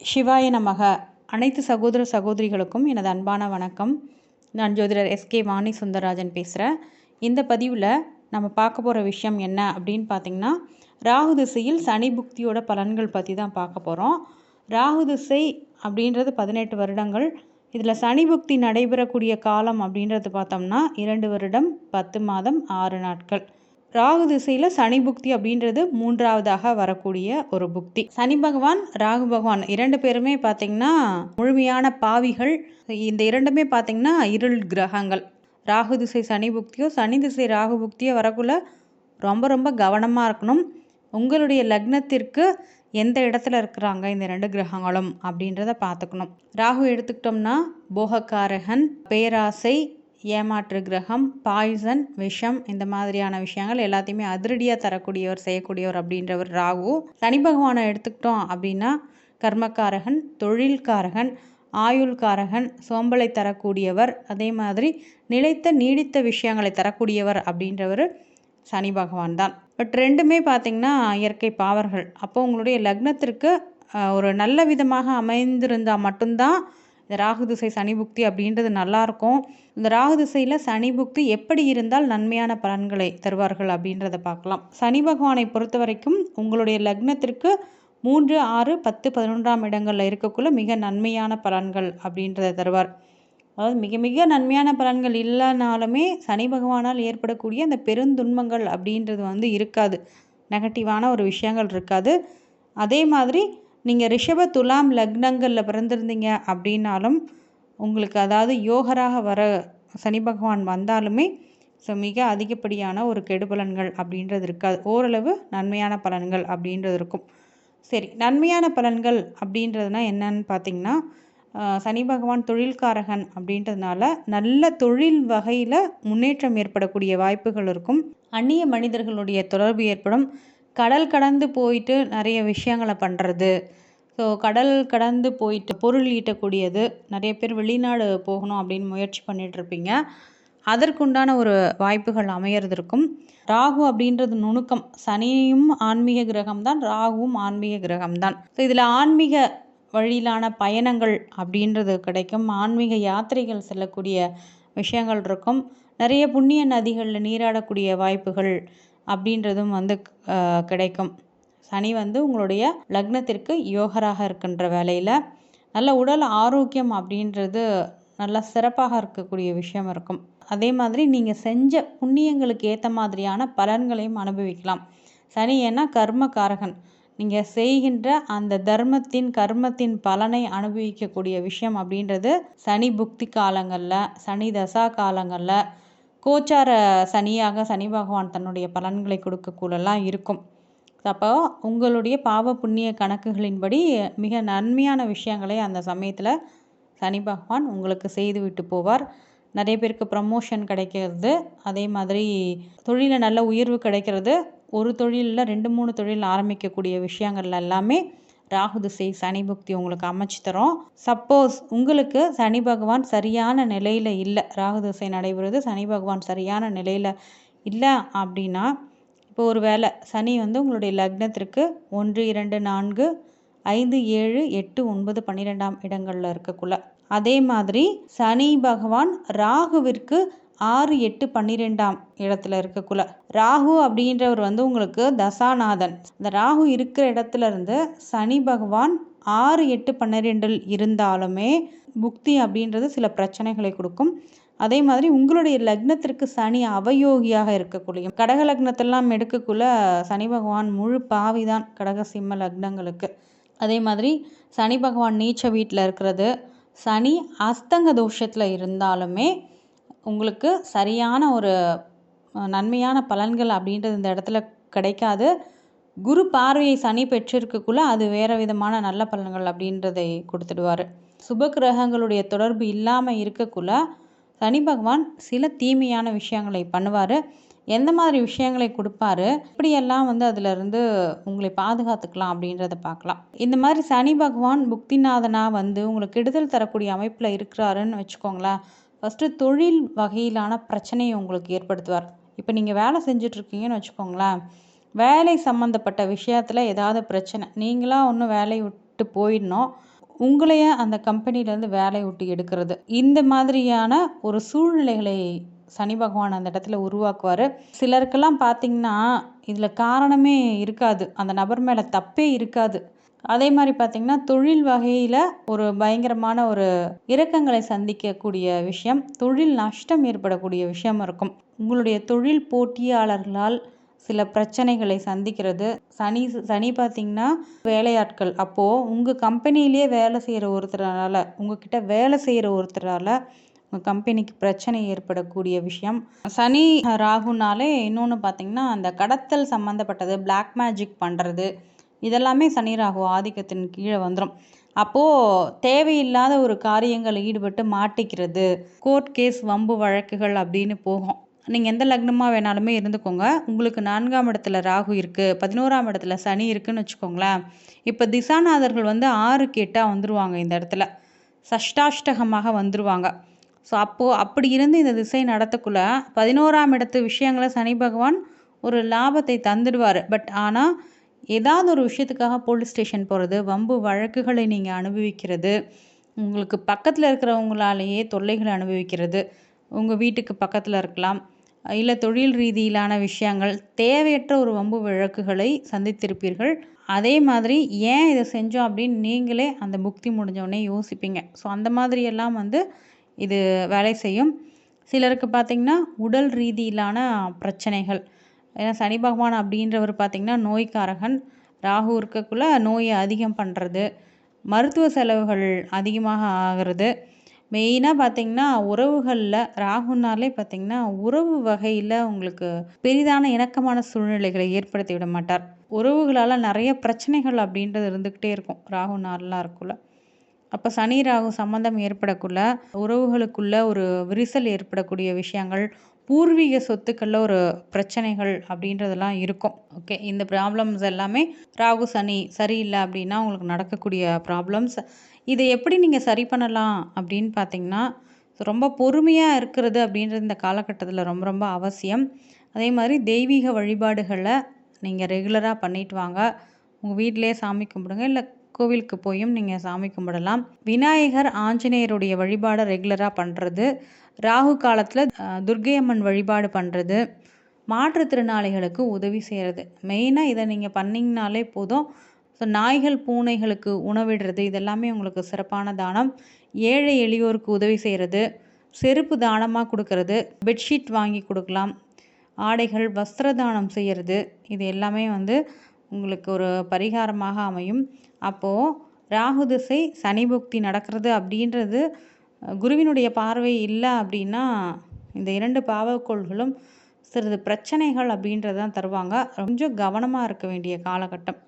சிவாய நமக. அனைத்து சகோதர சகோதரிகளுக்கும் எனது அன்பான வணக்கம். நான் ஜோதிடர் எஸ்கே வாணி சுந்தரராஜன் பேசுகிறேன் இந்த பதிவில் நம்ம பார்க்க போகிற விஷயம் என்ன அப்படின்னு பார்த்தீங்கன்னா ராகு திசையில் சனி புக்தியோட பலன்கள் பற்றி தான் பார்க்க போகிறோம் ராகு திசை அப்படின்றது பதினெட்டு வருடங்கள். இதில் சனி புக்தி நடைபெறக்கூடிய காலம் அப்படின்றது பார்த்தோம்னா இரண்டு வருடம் பத்து மாதம் ஆறு நாட்கள். ராகு திசையில் சனி புக்தி அப்படின்றது மூன்றாவதாக வரக்கூடிய ஒரு புக்தி. சனி பகவான் ராகு பகவான் இரண்டு பேருமே பார்த்தீங்கன்னா முழுமையான பாவிகள். இந்த இரண்டுமே பார்த்தீங்கன்னா இருள் கிரகங்கள். ராகு திசை சனி புக்தியோ சனி திசை ராகு புக்தியோ வரக்குள்ள ரொம்ப ரொம்ப கவனமாக இருக்கணும். உங்களுடைய லக்னத்திற்கு எந்த இடத்துல இருக்கிறாங்க இந்த ரெண்டு கிரகங்களும் அப்படின்றத பார்த்துக்கணும் ராகு எடுத்துக்கிட்டோம்னா போகக்காரகன் பேராசை ஏமாற்று கிரகம் பாய்சன் விஷம் இந்த மாதிரியான விஷயங்கள் எல்லாத்தையுமே அதிரடியாக தரக்கூடியவர் செய்யக்கூடியவர் அப்படின்றவர் ராகு. சனி பகவானை எடுத்துக்கிட்டோம் அப்படின்னா கர்மக்காரகன் தொழில்காரகன் ஆயுள்காரகன் சோம்பலை தரக்கூடியவர் அதே மாதிரி நிலைத்த நீடித்த விஷயங்களை தரக்கூடியவர் அப்படின்றவர் சனி பகவான் தான். பட் ரெண்டுமே பார்த்திங்கன்னா இயற்கை பாவர்கள். அப்போ உங்களுடைய லக்னத்திற்கு ஒரு நல்ல விதமாக அமைந்திருந்தால் மட்டும்தான் இந்த ராகு திசை சனி புக்தி அப்படின்றது நல்லாயிருக்கும். இந்த ராகு திசையில் சனி புக்தி எப்படி இருந்தால் நன்மையான பலன்களை தருவார்கள் அப்படின்றத பார்க்கலாம். சனி பகவானை பொறுத்த வரைக்கும் உங்களுடைய லக்னத்திற்கு மூன்று ஆறு பத்து பதினொன்றாம் இடங்களில் இருக்கக்குள்ள மிக நன்மையான பலன்கள் அப்படின்றத தருவார். அதாவது மிக மிக நன்மையான பலன்கள் இல்லைனாலுமே சனி பகவானால் ஏற்படக்கூடிய அந்த பெருந்துன்பங்கள் அப்படின்றது வந்து இருக்காது. நெகட்டிவான ஒரு விஷயங்கள் இருக்காது. அதே மாதிரி நீங்கள் ரிஷப துலாம் லக்னங்களில் பிறந்திருந்தீங்க அப்படின்னாலும் உங்களுக்கு அதாவது யோகராக வர சனி பகவான் வந்தாலுமே ஸோ மிக அதிகப்படியான ஒரு கெடுபலன்கள் அப்படின்றது இருக்காது. ஓரளவு நன்மையான பலன்கள் அப்படின்றது இருக்கும். சரி நன்மையான பலன்கள் அப்படின்றதுனா என்னன்னு பார்த்தீங்கன்னா சனி பகவான் தொழில்காரகன் அப்படின்றதுனால நல்ல தொழில் வகையில் முன்னேற்றம் ஏற்படக்கூடிய வாய்ப்புகள் இருக்கும். அந்நிய மனிதர்களுடைய தொடர்பு ஏற்படும். கடல் கடந்து போயிட்டு நிறைய விஷயங்களை பண்ணுறது ஸோ கடல் கடந்து போயிட்டு பொருள் ஈட்டக்கூடியது. நிறைய பேர் வெளிநாடு போகணும் அப்படின்னு முயற்சி பண்ணிகிட்ருப்பீங்க அதற்குண்டான ஒரு வாய்ப்புகள் அமையிறது இருக்கும் ராகு அப்படின்றது நுணுக்கம். சனியும் ஆன்மீக கிரகம் தான் ராகுவும் ஆன்மீக கிரகம் தான் ஸோ இதில் ஆன்மீக வழியிலான பயணங்கள் அப்படின்றது கிடைக்கும். ஆன்மீக யாத்திரைகள் செல்லக்கூடிய விஷயங்கள் இருக்கும். நிறைய புண்ணிய நதிகளில் நீராடக்கூடிய வாய்ப்புகள் அப்படின்றதும் வந்து கிடைக்கும். சனி வந்து உங்களுடைய லக்னத்திற்கு யோகராக இருக்கின்ற வேலையில் நல்ல உடல் ஆரோக்கியம் அப்படின்றது நல்லா சிறப்பாக இருக்கக்கூடிய விஷயம் இருக்கும். அதே மாதிரி நீங்கள் செஞ்ச புண்ணியங்களுக்கு ஏற்ற மாதிரியான பலன்களையும் அனுபவிக்கலாம். சனி ஏன்னா கர்மகாரகன் நீங்கள் செய்கின்ற அந்த தர்மத்தின் கர்மத்தின் பலனை அனுபவிக்கக்கூடிய விஷயம் அப்படின்றது சனி புக்தி காலங்களில் சனி தசா காலங்களில் கோச்சார சனியாக சனி பகவான் தன்னுடைய பலன்களை கொடுக்கக்கூடலாம் இருக்கும். அப்போ உங்களுடைய பாவ புண்ணிய கணக்குகளின்படி மிக நன்மையான விஷயங்களை அந்த சமயத்தில் சனி பகவான் உங்களுக்கு செய்து விட்டு போவார். நிறைய பேருக்கு ப்ரமோஷன் கிடைக்கிறது. அதே மாதிரி தொழிலில் நல்ல உயர்வு கிடைக்கிறது. ஒரு தொழிலில் ரெண்டு மூணு தொழில் ஆரம்பிக்கக்கூடிய விஷயங்கள்ல எல்லாமே ராகு திசை சனி புக்தி உங்களுக்கு அமைச்சு தரோம். சப்போஸ் உங்களுக்கு சனி பகவான் சரியான நிலையில் இல்லை. ராகு திசை நடைபெறுது சனி பகவான் சரியான நிலையில் இல்லை அப்படின்னா இப்போ ஒரு வேளை சனி வந்து உங்களுடைய லக்னத்திற்கு ஒன்று இரண்டு நான்கு ஐந்து ஏழு எட்டு ஒன்பது பன்னிரெண்டாம் இடங்களில் இருக்கக்குள்ள. அதே மாதிரி சனி பகவான் ராகுவிற்கு ஆறு எட்டு பன்னிரெண்டாம் இடத்துல இருக்கக்குள்ள. ராகு அப்படின்றவர் வந்து உங்களுக்கு தசாநாதன். இந்த ராகு இருக்கிற இடத்துல இருந்து சனி பகவான் ஆறு எட்டு பன்னிரெண்டில் இருந்தாலுமே புக்தி அப்படின்றது சில பிரச்சனைகளை கொடுக்கும். அதே மாதிரி உங்களுடைய லக்னத்திற்கு சனி அவயோகியாக இருக்கக்கூடிய கடக லக்னத்தெல்லாம் எடுக்கக்குள்ள சனி பகவான் முழு பாவி தான் கடக சிம்ம லக்னங்களுக்கு. அதே மாதிரி சனி பகவான் நீச்ச வீட்டில் இருக்கிறது சனி அஸ்தங்க தோஷத்தில் இருந்தாலுமே உங்களுக்கு சரியான ஒரு நன்மையான பலன்கள் அப்படின்றது இந்த இடத்துல கிடைக்காது. குரு பார்வையை சனி பெற்றிருக்கக்குள்ள அது வேறு விதமான நல்ல பலன்கள் அப்படின்றதை கொடுத்துடுவார். சுப கிரகங்களுடைய தொடர்பு இல்லாமல் இருக்கக்குள்ள சனி பகவான் சில தீமையான விஷயங்களை பண்ணுவார். எந்த மாதிரி விஷயங்களை கொடுப்பாரு இப்படியெல்லாம் வந்து அதிலிருந்து உங்களை பாதுகாத்துக்கலாம் அப்படின்றத பார்க்கலாம். இந்த மாதிரி சனி பகவான் புக்திநாதனாக வந்து உங்களுக்கு கெடுதல் தரக்கூடிய அமைப்பில் இருக்கிறாருன்னு வச்சுக்கோங்களேன். ஃபஸ்ட்டு தொழில் வகையிலான பிரச்சனையை உங்களுக்கு ஏற்படுத்துவார். இப்போ நீங்கள் வேலை செஞ்சிட்ருக்கீங்கன்னு வச்சுக்கோங்களேன். வேலை சம்மந்தப்பட்ட விஷயத்தில் ஏதாவது பிரச்சனை நீங்களாக ஒன்றும் வேலையை விட்டு போயிடணும். உங்களையே அந்த கம்பெனிலேருந்து வேலையை விட்டு எடுக்கிறது. இந்த மாதிரியான ஒரு சூழ்நிலைகளை சனி பகவான் அந்த இடத்துல உருவாக்குவார். சிலருக்கெல்லாம் பார்த்தீங்கன்னா இதில் காரணமே இருக்காது. அந்த நபர் மேலே தப்பே இருக்காது. அதே மாதிரி பார்த்திங்கன்னா தொழில் வகையில் ஒரு பயங்கரமான ஒரு இறக்கங்களை சந்திக்கக்கூடிய விஷயம் தொழில் நஷ்டம் ஏற்படக்கூடிய விஷயம் இருக்கும். உங்களுடைய தொழில் போட்டியாளர்களால் சில பிரச்சனைகளை சந்திக்கிறது. சனி சனி பார்த்திங்கன்னா வேலையாட்கள். அப்போது உங்கள் கம்பெனிலேயே வேலை செய்கிற ஒருத்தரால் உங்ககிட்ட வேலை செய்கிற ஒருத்தரால் உங்கள் கம்பெனிக்கு பிரச்சனை ஏற்படக்கூடிய விஷயம். சனி ராகுனாலே இன்னொன்று பார்த்திங்கன்னா அந்த கடத்தல் சம்மந்தப்பட்டது பிளாக் மேஜிக் பண்ணுறது இதெல்லாமே சனி ராகு ஆதிக்கத்தின் கீழே வந்துடும் அப்போது தேவையில்லாத ஒரு காரியங்களில் ஈடுபட்டு மாட்டிக்கிறது. கோர்ட் கேஸ் வம்பு வழக்குகள் அப்படின்னு போகும். நீங்கள் எந்த லக்னமாக வேணாலுமே இருந்துக்கோங்க. உங்களுக்கு நான்காம் இடத்துல ராகு இருக்குது பதினோராம் இடத்துல சனி இருக்குன்னு வச்சுக்கோங்களேன். இப்போ திசாநாதர்கள் வந்து ஆறு கேட்டால் வந்துடுவாங்க இந்த இடத்துல. சஷ்டாஷ்டகமாக வந்துடுவாங்க ஸோ அப்போது அப்படி இருந்து இந்த திசை நடத்தக்குள்ள பதினோராம் இடத்து விஷயங்களை சனி பகவான் ஒரு லாபத்தை தந்துடுவார். பட் ஆனால் ஏதாவது ஒரு விஷயத்துக்காக போலீஸ் ஸ்டேஷன் போகிறது வம்பு வழக்குகளை நீங்கள் அனுபவிக்கிறது உங்களுக்கு பக்கத்தில் இருக்கிறவங்களாலேயே தொல்லைகளை அனுபவிக்கிறது உங்கள் வீட்டுக்கு பக்கத்தில் இருக்கலாம் இல்லை தொழில் ரீதியிலான விஷயங்கள் தேவையற்ற ஒரு வம்பு வழக்குகளை சந்தித்திருப்பீர்கள். அதே மாதிரி ஏன் இதை செஞ்சோம் அப்படின்னு நீங்களே அந்த புக்தி முடிஞ்சோடனே யோசிப்பீங்க. ஸோ அந்த மாதிரியெல்லாம் வந்து இது வேலை செய்யும். சிலருக்கு பார்த்திங்கன்னா உடல் ரீதியிலான பிரச்சனைகள் ஏன்னா சனி பகவான் அப்படின்றவர் பார்த்திங்கன்னா நோய்க்காரகன். ராகு இருக்கக்குள்ளே நோயை அதிகம் பண்ணுறது மருத்துவ செலவுகள் அதிகமாக ஆகிறது. மெயினாக பார்த்திங்கன்னா உறவுகளில் ராகுனாலே பார்த்திங்கன்னா உறவு வகையில் உங்களுக்கு பெரிதான இணக்கமான சூழ்நிலைகளை ஏற்படுத்தி விட மாட்டார். உறவுகளால் நிறைய பிரச்சனைகள் அப்படின்றது இருந்துக்கிட்டே இருக்கும் ராகு நாளெலாம் இருக்குள்ள. அப்போ சனி ராகு சம்மந்தம் ஏற்படக்குள்ள உறவுகளுக்குள்ள ஒரு விரிசல் ஏற்படக்கூடிய விஷயங்கள் பூர்வீக சொத்துக்களில் ஒரு பிரச்சனைகள் அப்படின்றதெல்லாம் இருக்கும். ஓகே இந்த ப்ராப்ளம்ஸ் எல்லாமே ராகு சனி சரியில்லை அப்படின்னா உங்களுக்கு நடக்கக்கூடிய ப்ராப்ளம்ஸ் இதை எப்படி நீங்கள் சரி பண்ணலாம் அப்படின்னு பார்த்தீங்கன்னா ரொம்ப பொறுமையாக இருக்கிறது அப்படின்றது இந்த காலகட்டத்தில் ரொம்ப ரொம்ப அவசியம். அதே மாதிரி தெய்வீக வழிபாடுகளை நீங்கள் ரெகுலராக பண்ணிட்டு வாங்க. உங்கள் வீட்டிலே சாமி கும்பிடுங்க இல்லை கோவிலுக்கு போயும் நீங்கள் சாமி கும்பிடலாம். விநாயகர் ஆஞ்சநேயருடைய வழிபாடை ரெகுலராக பண்ணுறது ராகு காலத்தில் துர்கையம்மன் வழிபாடு பண்ணுறது மாற்றுத்திறனாளிகளுக்கு உதவி செய்கிறது மெயினாக இதை நீங்கள் பண்ணிங்கனாலே போதும். ஸோ நாய்கள் பூனைகளுக்கு உணவிடுறது இதெல்லாமே உங்களுக்கு சிறப்பான தானம். ஏழை எளியோருக்கு உதவி செய்கிறது செருப்பு தானமாக கொடுக்கறது. பெட்ஷீட் வாங்கி கொடுக்கலாம். ஆடைகள் வஸ்திர தானம் செய்கிறது இது எல்லாமே வந்து உங்களுக்கு ஒரு பரிகாரமாக அமையும். அப்போது ராகு திசை சனி புக்தி நடக்கிறது அப்படின்றது குருவினுடைய பார்வை இல்லை அப்படின்னா இந்த இரண்டு பாவக்கோள்களும் சிறிது பிரச்சனைகள் அப்படின்றதான் தருவாங்க. கொஞ்சம் கவனமாக இருக்க வேண்டிய காலகட்டம்.